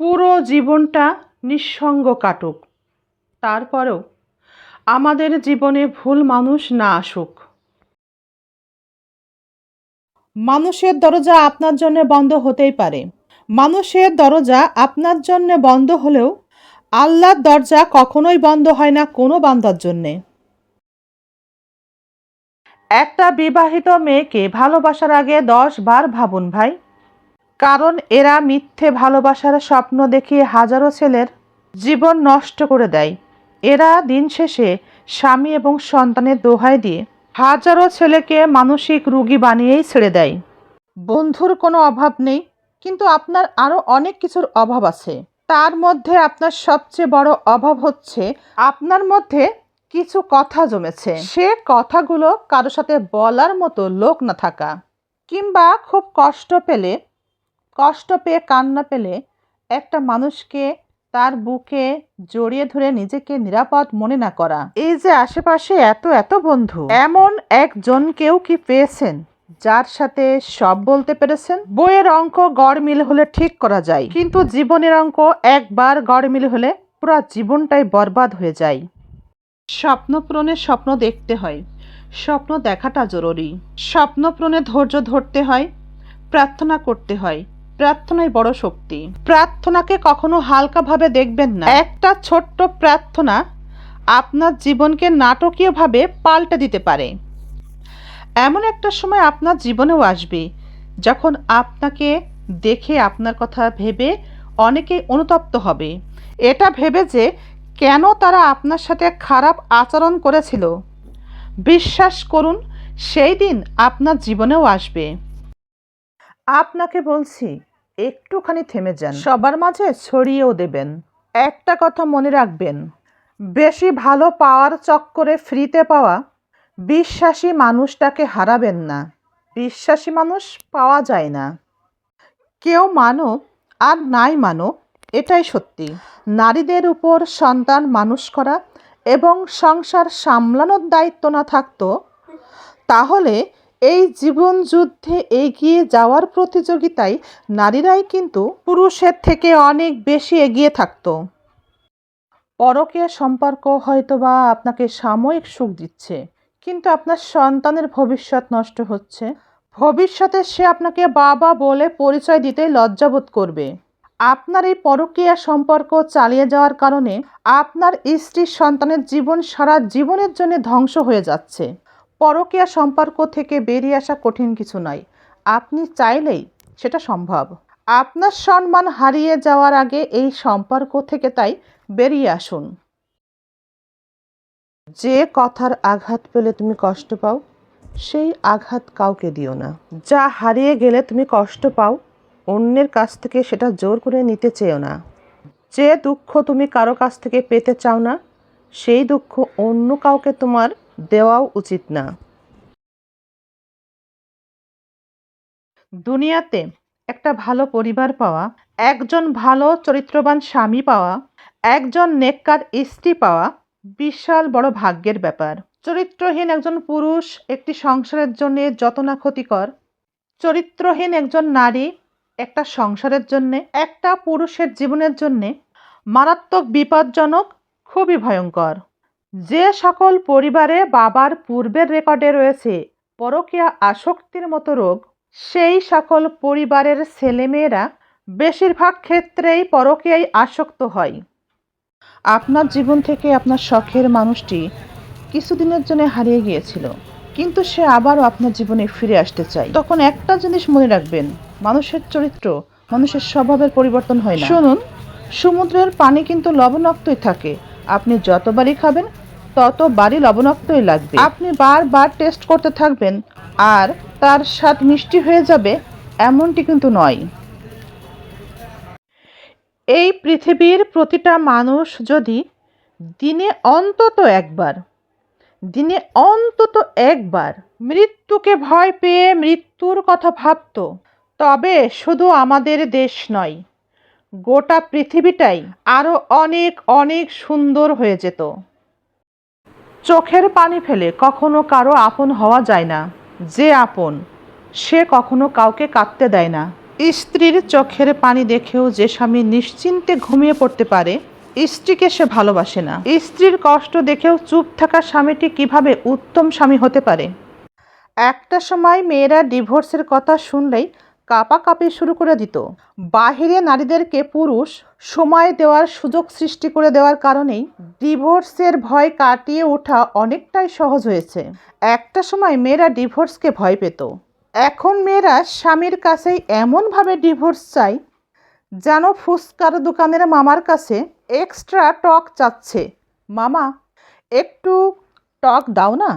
পুরো জীবনটা নিঃসঙ্গ কাটুক। তারপরেও আমাদের জীবনে ভুল মানুষ না আসুক। মানুষের দরজা আপনার জন্য বন্ধ হতেই পারে। মানুষের দরজা আপনার জন্য বন্ধ হলেও আল্লাহর দরজা কখনোই বন্ধ হয় না কোনো বান্দার জন্যে। একটা বিবাহিত মেয়েকে ভালোবাসার আগে দশ বার ভাবুন ভাই। কারণ এরা মিথ্যে ভালোবাসার স্বপ্ন দেখিয়ে হাজারো ছেলের জীবন নষ্ট করে দেয়। এরা দিন শেষে স্বামী এবং সন্তানের দোহাই দিয়ে হাজারো ছেলেকে মানসিক রুগী বানিয়েই ছেড়ে দেয়। বন্ধুর কোনো অভাব নেই, কিন্তু আপনার আরও অনেক কিছুর অভাব আছে। তার মধ্যে আপনার সবচেয়ে বড় অভাব হচ্ছে আপনার মধ্যে কিছু কথা জমেছে। সে কথাগুলো কারোর সাথে বলার মতো লোক না থাকা, কিংবা খুব কষ্ট পেলে কষ্ট পেয়ে কান্না পেলে একটা মানুষকে তার বুকে জড়িয়ে ধরে নিজেকে নিরাপদ মনে না করা। এই যে আশেপাশে এত এত বন্ধু, এমন একজনকেও কি পেয়েছেন যার সাথে সব বলতে পেরেছেন? বইয়ের অঙ্ক গড় মিল হলে ঠিক করা যায়, কিন্তু জীবনের অঙ্ক একবার গড় মিল হলে পুরো জীবনটাই বরবাদ হয়ে যায়। স্বপ্ন পূরণের স্বপ্ন দেখতে হয়, স্বপ্ন দেখাটা জরুরি। স্বপ্ন পূরণে ধৈর্য ধরতে হয়, প্রার্থনা করতে হয় প্রার্থনাই বড় শক্তি। প্রার্থনাকে কখনো হালকাভাবে দেখবেন না। একটা ছোট্ট প্রার্থনা আপনার জীবনকে নাটকীয়ভাবে পাল্টে দিতে পারে। এমন একটা সময় আপনার জীবনেও আসবে, যখন আপনাকে দেখে আপনার কথা ভেবে অনেকেই অনুতপ্ত হবে। এটা ভেবে যে কেন তারা আপনার সাথে খারাপ আচরণ করেছিল। বিশ্বাস করুন, সেই দিন আপনার জীবনেও আসবে। আপনাকে বলছি, একটুখানি থেমে যান। সবার মাঝে ছড়িয়েও দেবেন। একটা কথা মনে রাখবেন, বেশি ভালো পাওয়ার চক্করে ফ্রিতে পাওয়া বিশ্বাসী মানুষটাকে হারাবেন না। বিশ্বাসী মানুষ পাওয়া যায় না। কেউ মানো আর নাই মানো, এটাই সত্যি। নারীদের উপর সন্তান মানুষ করা এবং সংসার সামলানোর দায়িত্ব না থাকতো, তাহলে এই জীবন যুদ্ধে এগিয়ে যাওয়ার প্রতিযোগিতায় নারীরাই কিন্তু পুরুষের থেকে অনেক বেশি এগিয়ে থাকতো। পরকীয়া সম্পর্ক হয়তোবা আপনাকে সাময়িক সুখ দিচ্ছে, কিন্তু আপনার সন্তানের ভবিষ্যৎ নষ্ট হচ্ছে। ভবিষ্যতে সে আপনাকে বাবা বলে পরিচয় দিতেই লজ্জাবোধ করবে। আপনার এই পরকীয়া সম্পর্ক চালিয়ে যাওয়ার কারণে আপনার স্ত্রীর সন্তানের জীবন সারা জীবনের জন্য ধ্বংস হয়ে যাচ্ছে। পরকীয়া সম্পর্ক থেকে বেরিয়ে আসা কঠিন কিছু নয়। আপনি চাইলেই সেটা সম্ভব। আপনার সম্মান হারিয়ে যাওয়ার আগে এই সম্পর্ক থেকে তাই বেরিয়ে আসুন। যে কথার আঘাত পেলে তুমি কষ্ট পাও, সেই আঘাত কাউকে দিও না। যা হারিয়ে গেলে তুমি কষ্ট পাও, অন্যের কাছ থেকে সেটা জোর করে নিতে চেয়েও না। যে দুঃখ তুমি কারও কাছ থেকে পেতে চাও না, সেই দুঃখ অন্য কাউকে তোমার দেওয়াও উচিত না। দুনিয়াতে একটা ভালো পরিবার পাওয়া, একজন ভালো চরিত্রবান স্বামী পাওয়া, একজন নেককার স্ত্রী পাওয়া বিশাল বড় ভাগ্যের ব্যাপার। চরিত্রহীন একজন পুরুষ একটি সংসারের জন্য যত না ক্ষতিকর, চরিত্রহীন একজন নারী একটা সংসারের জন্যে, একটা পুরুষের জীবনের জন্যে মারাত্মক বিপজ্জনক, খুবই ভয়ঙ্কর। যে সকল পরিবারে বাবার পূর্বের রেকর্ডে রয়েছে পরকীয়া আসক্তির মতো রোগ সেই সকল পরিবারের ছেলেমেয়েরা বেশিরভাগ ক্ষেত্রেই পরকীয়ায় আসক্ত হয়। আপনার জীবন থেকে আপনার শখের মানুষটি কিছুদিনের জন্য হারিয়ে গিয়েছিল কিন্তু সে আবারও আপনার জীবনে ফিরে আসতে চায়। তখন একটা জিনিস মনে রাখবেন মানুষের চরিত্র মানুষের স্বভাবের পরিবর্তন হয় না। শুনুন সমুদ্রের পানি কিন্তু লবণাক্তই থাকে আপনি যতবারই খাবেন ততবারই লবণাক্তই লাগবে। আপনি বারবার টেস্ট করতে থাকবেন আর তার স্বাদ মিষ্টি হয়ে যাবে, এমনটি কিন্তু নয়। এই পৃথিবীর প্রতিটা মানুষ যদি দিনে অন্তত একবার, দিনে অন্তত একবার মৃত্যুকে ভয় পেয়ে মৃত্যুর কথা ভাবতো, তবে শুধু আমাদের দেশ নয়, গোটা পৃথিবীটাই আরও অনেক অনেক সুন্দর হয়ে যেত। চোখের পানি ফেলে কখনো কারও আপন হওয়া যায় না। যে আপন, সে কখনো কাউকে কাঁদতে দেয় না। স্ত্রীর চোখের পানি দেখেও যে স্বামী নিশ্চিন্তে ঘুমিয়ে পড়তে পারে, স্ত্রীকে সে ভালোবাসে না। স্ত্রীর কষ্ট দেখেও চুপ থাকা স্বামীটি কীভাবে উত্তম স্বামী হতে পারে? একটা সময় মেয়েরা ডিভোর্সের কথা শুনলেই কাঁপাকাঁপি শুরু করে দিত। বাহিরে নারীদেরকে পুরুষ সময় দেওয়ার সুযোগ সৃষ্টি করে দেওয়ার কারণেই ডিভোর্সের ভয় কাটিয়ে ওঠা অনেকটাই সহজ হয়েছে। একটা সময় মেয়েরা ডিভোর্সকে ভয় পেত। এখন মেয়েরা স্বামীর কাছেই এমনভাবে ডিভোর্স চায় যেন ফুচকার দোকানের মামার কাছে এক্সট্রা টক চাচ্ছে। মামা, একটু টক দাও না।